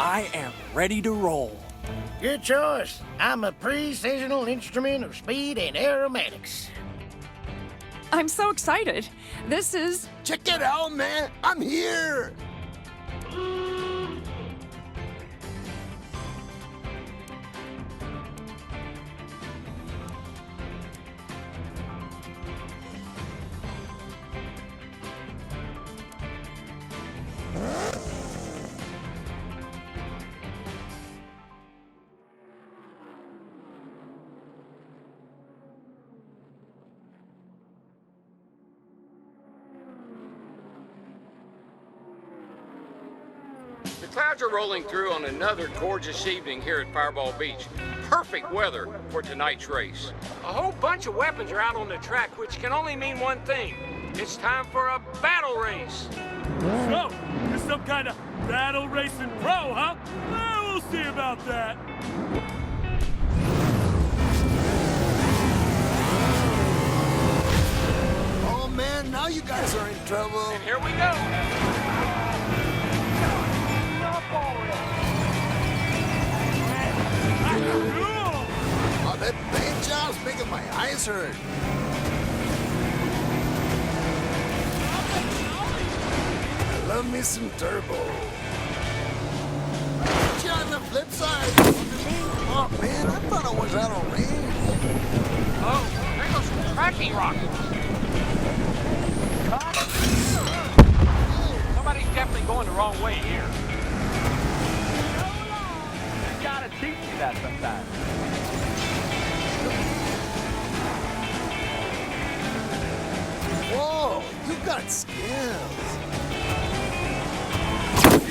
I am ready to roll. Good choice. I'm a pre-seasonal instrument of speed and aromatics. I'm so excited. This is. Check it out, man. I'm here. Clouds are rolling through on another gorgeous evening here at Fireball Beach. Perfect weather for tonight's race. A whole bunch of weapons are out on the track, which can only mean one thing. It's time for a battle race. So, you're some kind of battle racing pro, huh? Well, we'll see about that. Oh man, now you guys are in trouble. And here we go. I love me some turbo. But you on the flip side. Oh man, I thought I was out of range. Oh, there goes some tracking rockets. Somebody's definitely going the wrong way here. You gotta teach me that sometime. Whoa, you got skills.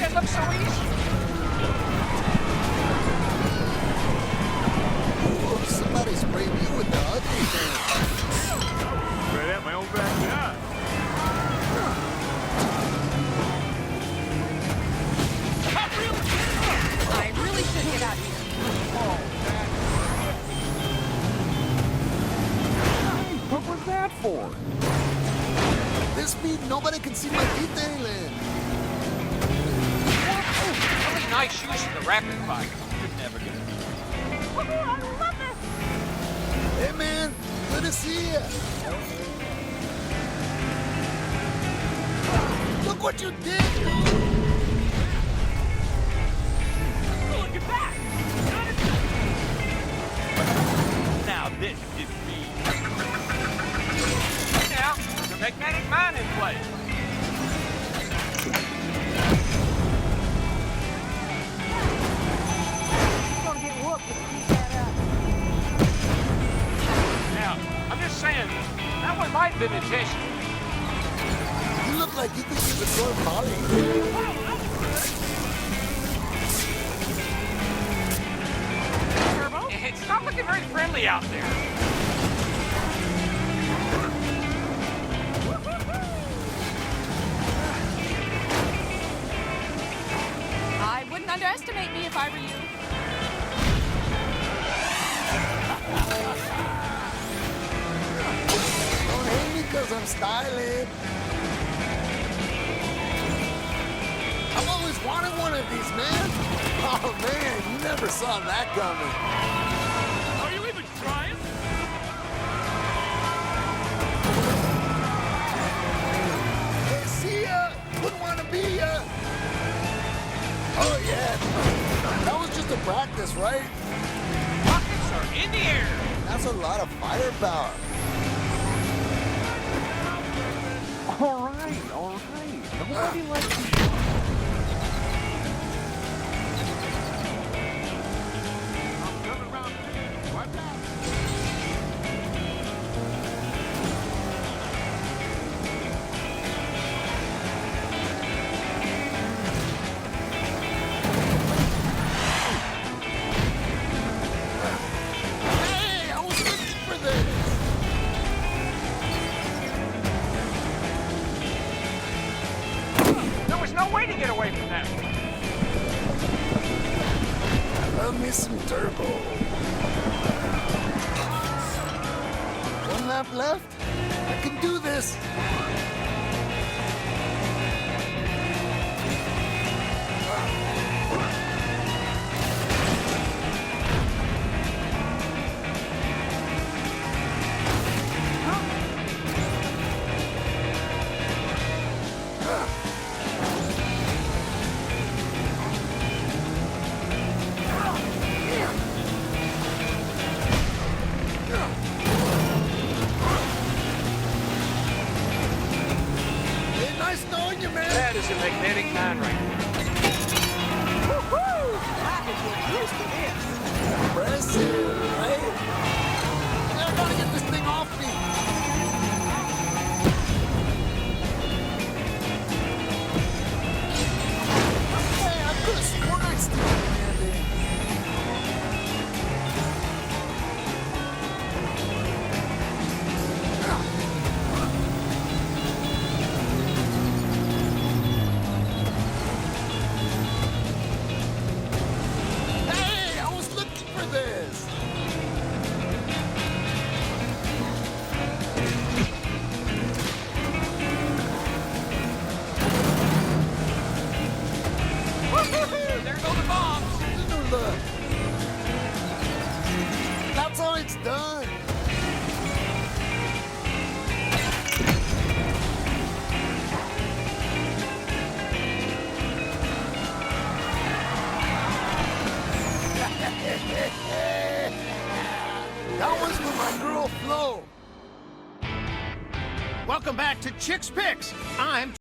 It looks so easy. Whoa, somebody sprayed me with the ugly thing. Right at my own backyard. I really should get out of here. What was that for? This speed, nobody can see my detailing. Really nice use of the rapid fire. Hey man, good to see you. Look what you did. Now magnetic in play. Now, I'm just saying, that one might have been intentional. You look like you could use a throw volley. Turbo? It's not looking very friendly out there. I'm styling. I've always wanted one of these, man. Oh man, you never saw that coming. Are you even trying? Hey, see ya. Wouldn't want to be ya. Oh yeah. That was just a practice, right? Rockets are in the air. That's a lot of firepower. Nobody likes me. Hey, Love me some turbo. One lap left. I can do this. Magnetic mine right there. Impressive, right? I gotta get this thing off me. This. Welcome back to Chicks Picks. I'm